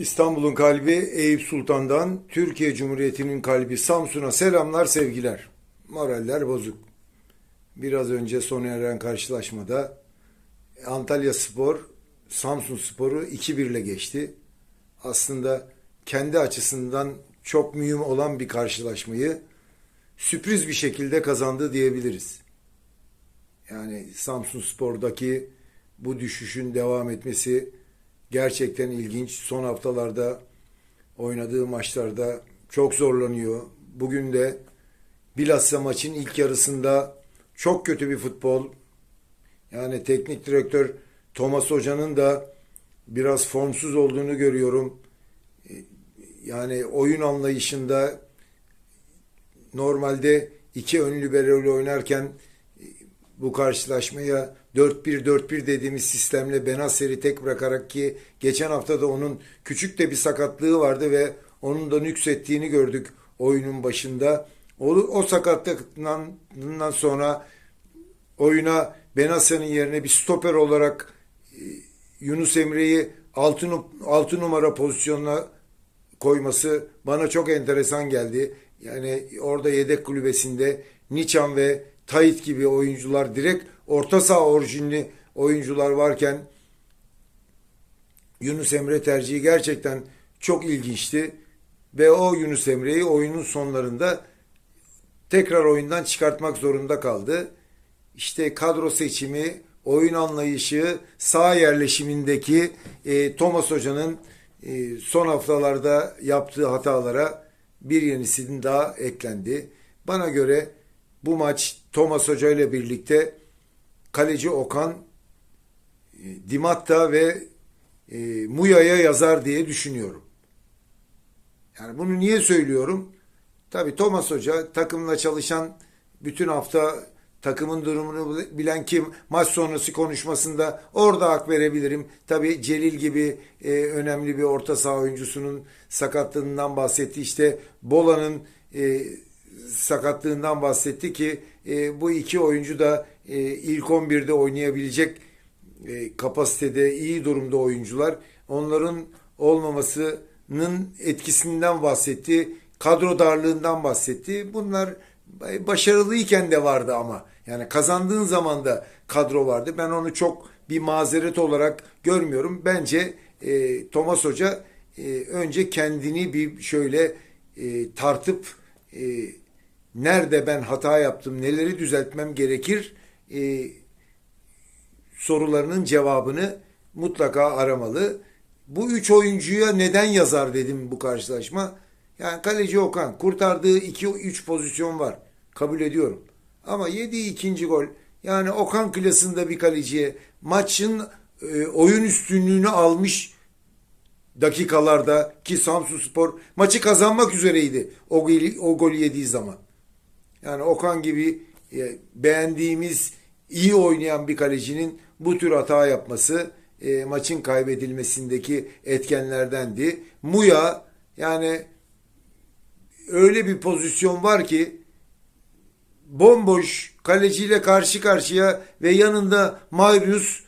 İstanbul'un kalbi Eyüp Sultan'dan, Türkiye Cumhuriyeti'nin kalbi Samsun'a selamlar, sevgiler. Moraller bozuk. Biraz önce sona eren karşılaşmada Antalya Spor, Samsun Spor'u 2-1 ile geçti. Aslında kendi açısından çok mühim olan bir karşılaşmayı sürpriz bir şekilde kazandı diyebiliriz. Yani Samsun Spor'daki bu düşüşün devam etmesi gerçekten ilginç. Son haftalarda oynadığı maçlarda çok zorlanıyor. Bugün de bilhassa maçın ilk yarısında çok kötü bir futbol. Yani teknik direktör Thomas Hoca'nın da biraz formsuz olduğunu görüyorum. Yani oyun anlayışında normalde iki ön libero oynarken bu karşılaşmaya 4-1-4-1 dediğimiz sistemle Benasser'i tek bırakarak ki geçen hafta da onun küçük de bir sakatlığı vardı ve onun da nüksettiğini gördük oyunun başında. O, o sakatlıktan sonra oyuna Benasser'in yerine bir stoper olarak e, Yunus Emre'yi 6, 6 numara pozisyonuna koyması bana çok enteresan geldi. Yani orada yedek kulübesinde Niçan ve Tayit gibi oyuncular direkt orta saha orijinli oyuncular varken Yunus Emre tercihi gerçekten çok ilginçti. Ve o Yunus Emre'yi oyunun sonlarında tekrar oyundan çıkartmak zorunda kaldı. İşte kadro seçimi, oyun anlayışı, sağ yerleşimindeki e, Thomas Hoca'nın e, son haftalarda yaptığı hatalara bir yenisinin daha eklendi. Bana göre bu maç Thomas Hoca ile birlikte kaleci Okan, e, Dimatta ve e, Muya'ya yazar diye düşünüyorum. Yani bunu niye söylüyorum? Tabii Thomas Hoca takımla çalışan bütün hafta takımın durumunu bilen kim maç sonrası konuşmasında orada hak verebilirim. Tabii Celil gibi e, önemli bir orta saha oyuncusunun sakatlığından bahsetti. İşte Bola'nın e, sakatlığından bahsetti ki e, bu iki oyuncu da e, ilk 11'de oynayabilecek e, kapasitede iyi durumda oyuncular. Onların olmamasının etkisinden bahsetti. Kadro darlığından bahsetti. Bunlar başarılıyken de vardı ama. Yani kazandığın zaman da kadro vardı. Ben onu çok bir mazeret olarak görmüyorum. Bence e, Thomas Hoca e, önce kendini bir şöyle e, tartıp e, nerede ben hata yaptım, neleri düzeltmem gerekir e, sorularının cevabını mutlaka aramalı. Bu üç oyuncuya neden yazar dedim bu karşılaşma. Yani kaleci Okan kurtardığı 2-3 pozisyon var. Kabul ediyorum. Ama yediği ikinci gol yani Okan klasında bir kaleciye maçın e, oyun üstünlüğünü almış dakikalarda ki Samsun Spor maçı kazanmak üzereydi o, o golü yediği zaman. Yani Okan gibi e, beğendiğimiz iyi oynayan bir kalecinin bu tür hata yapması e, maçın kaybedilmesindeki etkenlerdendi. Muya yani öyle bir pozisyon var ki bomboş kaleciyle karşı karşıya ve yanında Marius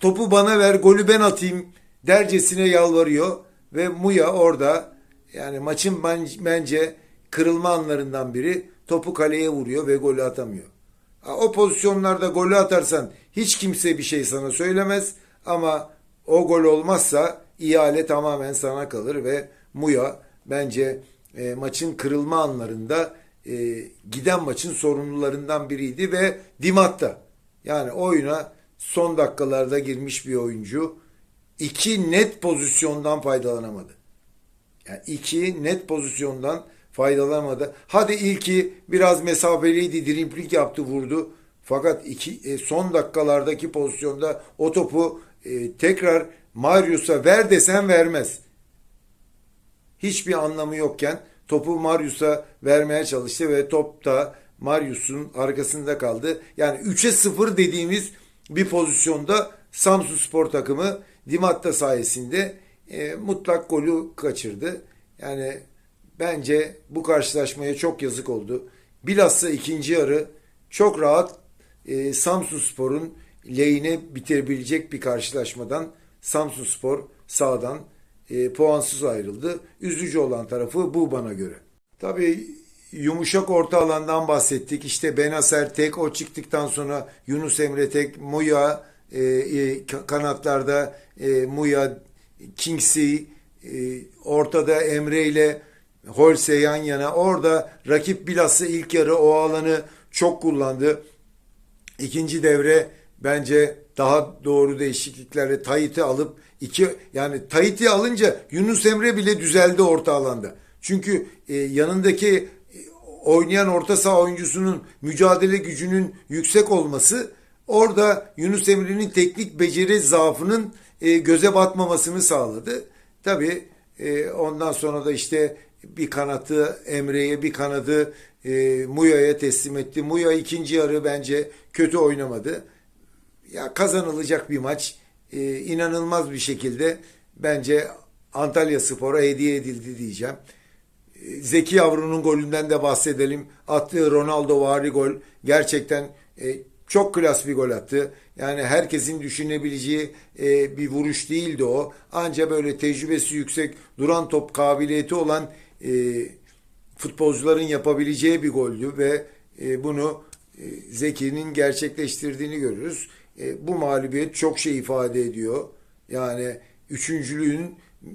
topu bana ver golü ben atayım dercesine yalvarıyor ve Muya orada yani maçın bence kırılma anlarından biri topu kaleye vuruyor ve golü atamıyor. O pozisyonlarda golü atarsan hiç kimse bir şey sana söylemez ama o gol olmazsa ihale tamamen sana kalır ve Muya bence e, maçın kırılma anlarında e, giden maçın sorumlularından biriydi ve Dimatta yani oyuna son dakikalarda girmiş bir oyuncu iki net pozisyondan faydalanamadı. Yani iki net pozisyondan faydalanamadı. Hadi ilki biraz mesafeliydi, dribbling yaptı, vurdu. Fakat iki, e, son dakikalardaki pozisyonda o topu e, tekrar Marius'a ver desen vermez. Hiçbir anlamı yokken topu Marius'a vermeye çalıştı ve top da Marius'un arkasında kaldı. Yani 3'e 0 dediğimiz bir pozisyonda Samsun Spor takımı Dimatta sayesinde e, mutlak golü kaçırdı. Yani bence bu karşılaşmaya çok yazık oldu. Bilhassa ikinci yarı çok rahat e, Samsun Spor'un lehine bitirebilecek bir karşılaşmadan Samsun Spor sağdan e, puansız ayrıldı. Üzücü olan tarafı bu bana göre. Tabii yumuşak orta alandan bahsettik. İşte Benaser tek o çıktıktan sonra Yunus Emre tek, Muya e, e, ka- kanatlarda e, Muya, Kingsley e, ortada Emre ile Holse yan yana. Orada rakip bilhassa ilk yarı o alanı çok kullandı. İkinci devre bence daha doğru değişikliklerle Tait'i alıp iki yani Tait'i alınca Yunus Emre bile düzeldi orta alanda. Çünkü e, yanındaki e, oynayan orta saha oyuncusunun mücadele gücünün yüksek olması orada Yunus Emre'nin teknik beceri zaafının e, göze batmamasını sağladı. Tabii e, ondan sonra da işte bir kanatı Emre'ye bir kanadı e, Muya'ya teslim etti. Muya ikinci yarı bence kötü oynamadı. Ya kazanılacak bir maç. E, inanılmaz bir şekilde bence Antalya Spor'a hediye edildi diyeceğim. E, Zeki Yavru'nun golünden de bahsedelim. Attığı Ronaldo vari gol gerçekten e, çok klas bir gol attı. Yani herkesin düşünebileceği e, bir vuruş değildi o. Anca böyle tecrübesi yüksek, duran top kabiliyeti olan e, futbolcuların yapabileceği bir goldü ve e, bunu e, Zeki'nin gerçekleştirdiğini görürüz. E, bu mağlubiyet çok şey ifade ediyor. Yani üçüncülüğün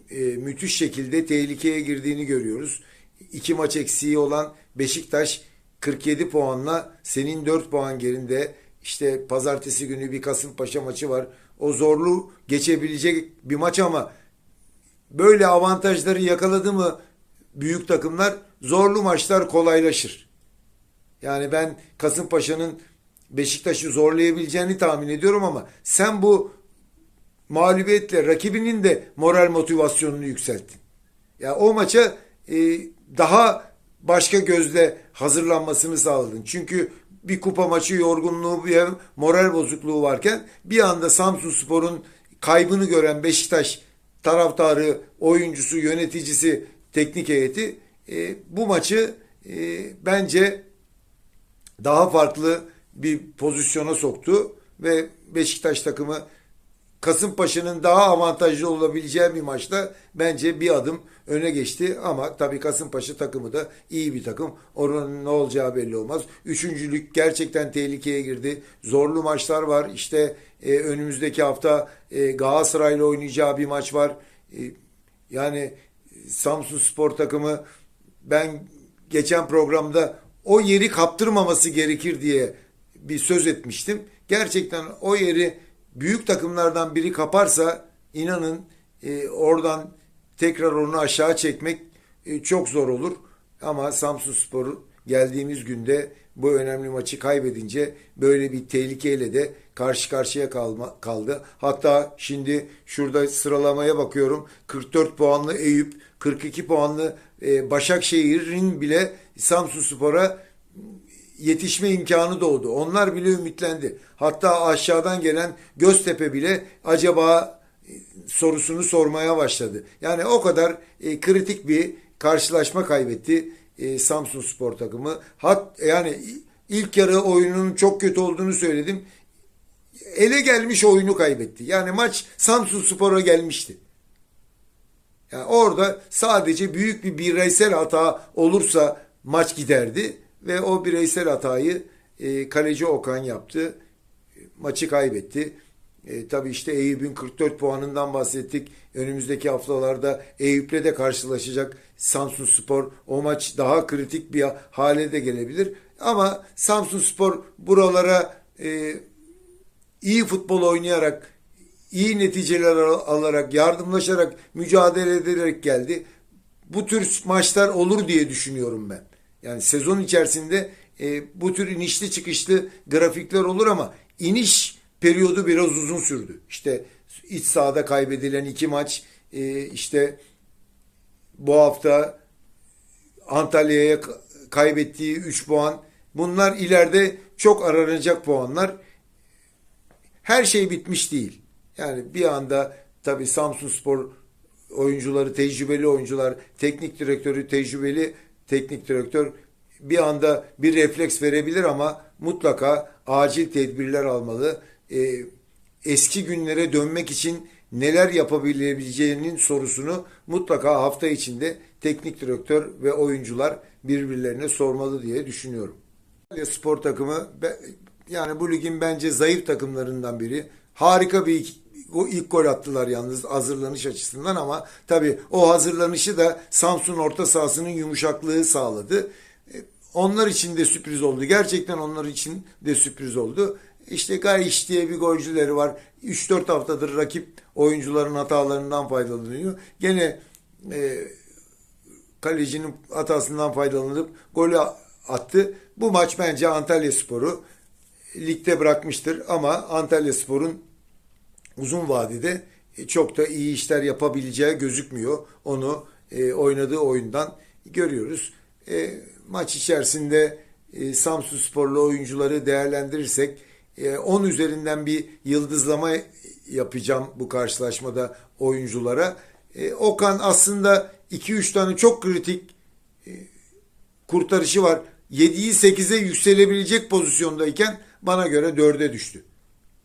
e, müthiş şekilde tehlikeye girdiğini görüyoruz. İki maç eksiği olan Beşiktaş 47 puanla senin 4 puan gerinde. İşte pazartesi günü bir Kasımpaşa maçı var. O zorlu geçebilecek bir maç ama böyle avantajları yakaladı mı büyük takımlar zorlu maçlar kolaylaşır. Yani ben Kasımpaşa'nın Beşiktaş'ı zorlayabileceğini tahmin ediyorum ama sen bu mağlubiyetle rakibinin de moral motivasyonunu yükselttin. Ya o maça e, daha başka gözle hazırlanmasını sağladın. Çünkü bir kupa maçı yorgunluğu, bir moral bozukluğu varken bir anda Samsun Spor'un kaybını gören Beşiktaş taraftarı, oyuncusu, yöneticisi, teknik heyeti e, bu maçı e, bence daha farklı bir pozisyona soktu ve Beşiktaş takımı Kasımpaşa'nın daha avantajlı olabileceği bir maçta bence bir adım öne geçti ama tabii Kasımpaşa takımı da iyi bir takım. Oranın ne olacağı belli olmaz. Üçüncülük gerçekten tehlikeye girdi. Zorlu maçlar var. İşte e, önümüzdeki hafta e, Galatasaray'la oynayacağı bir maç var. E, yani Samsun Spor takımı ben geçen programda o yeri kaptırmaması gerekir diye bir söz etmiştim. Gerçekten o yeri büyük takımlardan biri kaparsa inanın e, oradan tekrar onu aşağı çekmek e, çok zor olur. Ama Samsun Spor geldiğimiz günde bu önemli maçı kaybedince böyle bir tehlikeyle de karşı karşıya kalma, kaldı. Hatta şimdi şurada sıralamaya bakıyorum. 44 puanlı Eyüp, 42 puanlı e, Başakşehir'in bile Samsun Spor'a yetişme imkanı doğdu. Onlar bile ümitlendi. Hatta aşağıdan gelen Göztepe bile acaba e, sorusunu sormaya başladı. Yani o kadar e, kritik bir karşılaşma kaybetti e, Samsun Spor takımı. Hat yani ilk yarı oyunun çok kötü olduğunu söyledim. Ele gelmiş oyunu kaybetti. Yani maç Samsun Spor'a gelmişti. Yani orada sadece büyük bir bireysel hata olursa maç giderdi ve o bireysel hatayı e, kaleci Okan yaptı. Maçı kaybetti. E, tabii işte Eyüp'ün 44 puanından bahsettik. Önümüzdeki haftalarda Eyüp'le de karşılaşacak Samsun Spor. O maç daha kritik bir hale de gelebilir. Ama Samsun Spor buralara e, iyi futbol oynayarak, iyi neticeler alarak, yardımlaşarak, mücadele ederek geldi. Bu tür maçlar olur diye düşünüyorum ben. Yani sezon içerisinde e, bu tür inişli çıkışlı grafikler olur ama iniş periyodu biraz uzun sürdü. İşte iç sahada kaybedilen iki maç, e, işte bu hafta Antalya'ya kaybettiği 3 puan. Bunlar ileride çok aranacak puanlar. Her şey bitmiş değil. Yani bir anda tabii Samsun Spor oyuncuları, tecrübeli oyuncular, teknik direktörü tecrübeli teknik direktör bir anda bir refleks verebilir ama mutlaka acil tedbirler almalı. Ee, eski günlere dönmek için neler yapabilebileceğinin sorusunu mutlaka hafta içinde teknik direktör ve oyuncular birbirlerine sormalı diye düşünüyorum. Spor takımı yani bu ligin bence zayıf takımlarından biri. Harika bir o ilk gol attılar yalnız hazırlanış açısından ama tabii o hazırlanışı da Samsun orta sahasının yumuşaklığı sağladı. E, Onlar için de sürpriz oldu. Gerçekten onlar için de sürpriz oldu. İşte Gayiş diye bir golcüleri var. 3-4 haftadır rakip oyuncuların hatalarından faydalanıyor. Gene e, kalecinin hatasından faydalanıp golü attı. Bu maç bence Antalya Sporu ligde bırakmıştır ama Antalya Spor'un uzun vadede çok da iyi işler yapabileceği gözükmüyor. Onu e, oynadığı oyundan görüyoruz. E, maç içerisinde e, Samsun Sporlu oyuncuları değerlendirirsek e, 10 üzerinden bir yıldızlama yapacağım bu karşılaşmada oyunculara. E, Okan aslında 2-3 tane çok kritik kurtarışı var. 7'yi 8'e yükselebilecek pozisyondayken bana göre 4'e düştü.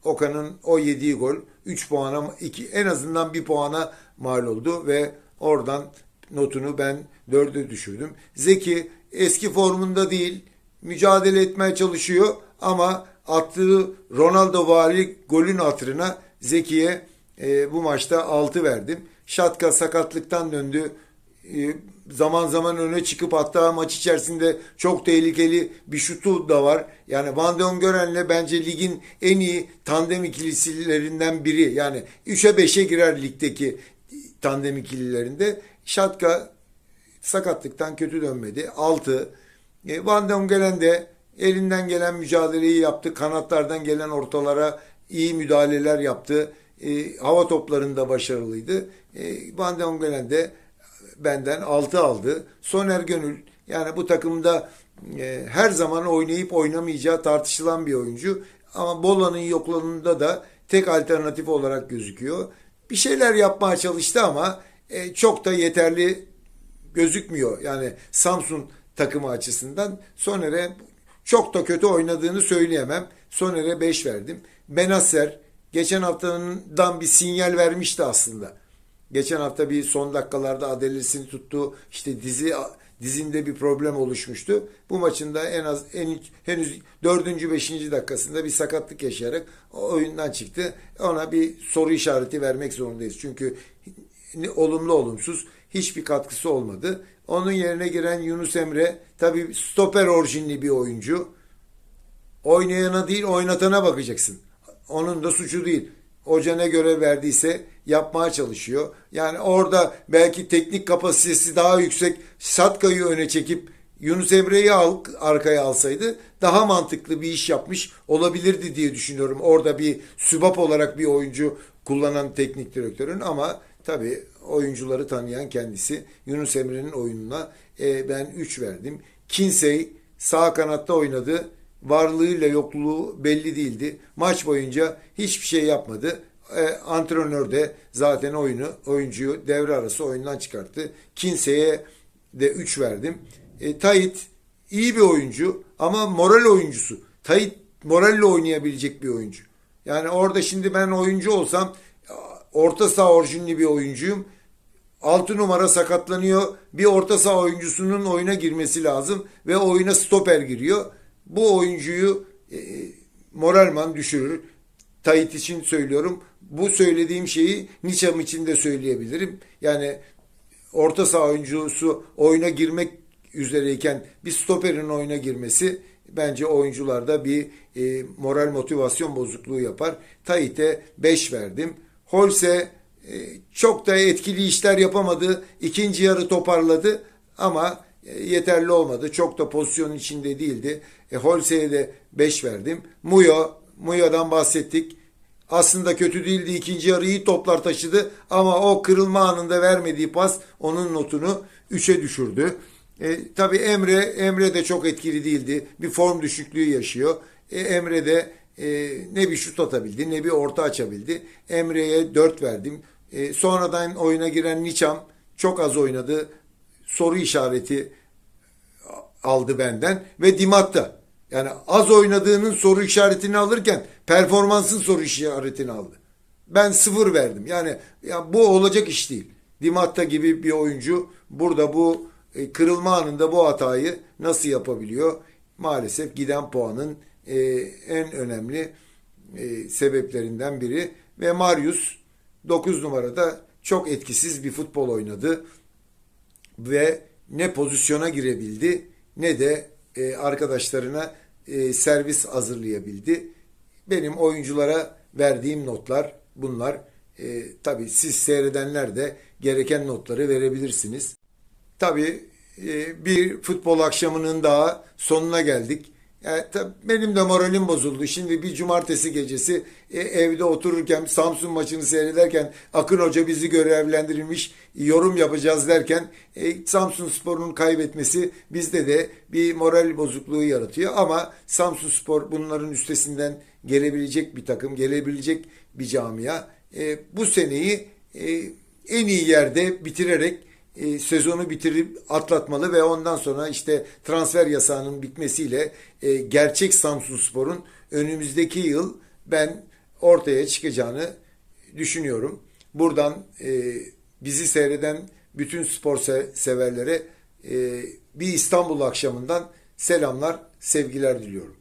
Okan'ın o yediği gol 3 puana 2 en azından 1 puana mal oldu ve oradan notunu ben 4'e düşürdüm. Zeki eski formunda değil. Mücadele etmeye çalışıyor ama attığı Ronaldo vari golün hatırına Zeki'ye e, bu maçta 6 verdim. Şatka sakatlıktan döndü. E, zaman zaman öne çıkıp hatta maç içerisinde çok tehlikeli bir şutu da var. Yani Van de Gören'le bence ligin en iyi tandem ikilisilerinden biri. Yani 3'e 5'e girer ligdeki tandem ikililerinde. Şatka sakatlıktan kötü dönmedi. 6. E, Van de Gelen de elinden gelen mücadeleyi yaptı. Kanatlardan gelen ortalara iyi müdahaleler yaptı. E, hava toplarında başarılıydı. E, Van de Gelen de benden 6 aldı. Soner Gönül yani bu takımda e, her zaman oynayıp oynamayacağı tartışılan bir oyuncu. Ama Bola'nın yokluğunda da tek alternatif olarak gözüküyor. Bir şeyler yapmaya çalıştı ama e, çok da yeterli gözükmüyor. Yani Samsun takımı açısından Soner'e çok da kötü oynadığını söyleyemem. Soner'e 5 verdim. Benasser geçen haftadan bir sinyal vermişti aslında. Geçen hafta bir son dakikalarda adalesini tuttu. İşte dizi dizinde bir problem oluşmuştu. Bu maçında en az en henüz 4. 5. dakikasında bir sakatlık yaşayarak oyundan çıktı. Ona bir soru işareti vermek zorundayız. Çünkü olumlu olumsuz hiçbir katkısı olmadı. Onun yerine giren Yunus Emre tabi stoper orijinli bir oyuncu. Oynayana değil oynatana bakacaksın. Onun da suçu değil. Hoca ne görev verdiyse yapmaya çalışıyor. Yani orada belki teknik kapasitesi daha yüksek Satka'yı öne çekip Yunus Emre'yi al, arkaya alsaydı daha mantıklı bir iş yapmış olabilirdi diye düşünüyorum. Orada bir sübap olarak bir oyuncu kullanan teknik direktörün ama tabii oyuncuları tanıyan kendisi. Yunus Emre'nin oyununa e, ben 3 verdim. Kinsey sağ kanatta oynadı. Varlığıyla yokluğu belli değildi. Maç boyunca hiçbir şey yapmadı. E, antrenör de zaten oyunu oyuncuyu devre arası oyundan çıkarttı. Kinsey'e de 3 verdim. E, Tayit iyi bir oyuncu ama moral oyuncusu. Tayit moralle oynayabilecek bir oyuncu. Yani orada şimdi ben oyuncu olsam orta saha orijinli bir oyuncuyum. 6 numara sakatlanıyor. Bir orta saha oyuncusunun oyuna girmesi lazım ve oyuna stoper giriyor. Bu oyuncuyu e, moralman düşürür. Tayit için söylüyorum. Bu söylediğim şeyi Niçam için de söyleyebilirim. Yani orta saha oyuncusu oyuna girmek üzereyken bir stoperin oyuna girmesi bence oyuncularda bir e, moral motivasyon bozukluğu yapar. Tayit'e 5 verdim. Holse e, çok da etkili işler yapamadı. İkinci yarı toparladı ama e, yeterli olmadı. Çok da pozisyonun içinde değildi. E, Holse'ye de 5 verdim. Muyo, Muyo'dan bahsettik. Aslında kötü değildi. İkinci yarı iyi toplar taşıdı ama o kırılma anında vermediği pas onun notunu 3'e düşürdü. E, tabii Emre Emre de çok etkili değildi. Bir form düşüklüğü yaşıyor. E, Emre de e, ne bir şut atabildi ne bir orta açabildi. Emre'ye 4 verdim. E, sonradan oyuna giren Niçam çok az oynadı. Soru işareti aldı benden ve Dimatta. Yani az oynadığının soru işaretini alırken performansın soru işaretini aldı. ben sıfır verdim. Yani ya bu olacak iş değil. Dimatta gibi bir oyuncu burada bu e, kırılma anında bu hatayı nasıl yapabiliyor? Maalesef giden puanın e, en önemli e, sebeplerinden biri ve Marius 9 numarada çok etkisiz bir futbol oynadı ve ne pozisyona girebildi ne de e, arkadaşlarına e, servis hazırlayabildi. Benim oyunculara verdiğim notlar bunlar. E, tabii siz seyredenler de gereken notları verebilirsiniz. Tabii e, bir futbol akşamının daha sonuna geldik. Yani tabii benim de moralim bozuldu. Şimdi bir cumartesi gecesi e, evde otururken Samsun maçını seyrederken Akın Hoca bizi görevlendirilmiş yorum yapacağız derken e, Samsun Spor'un kaybetmesi bizde de bir moral bozukluğu yaratıyor. Ama Samsun Spor bunların üstesinden gelebilecek bir takım, gelebilecek bir camia. E, bu seneyi e, en iyi yerde bitirerek e, sezonu bitirip atlatmalı ve ondan sonra işte transfer yasağının bitmesiyle e, gerçek Samsunspor'un önümüzdeki yıl ben ortaya çıkacağını düşünüyorum. Buradan e, bizi seyreden bütün spor se- severlere e, bir İstanbul akşamından selamlar, sevgiler diliyorum.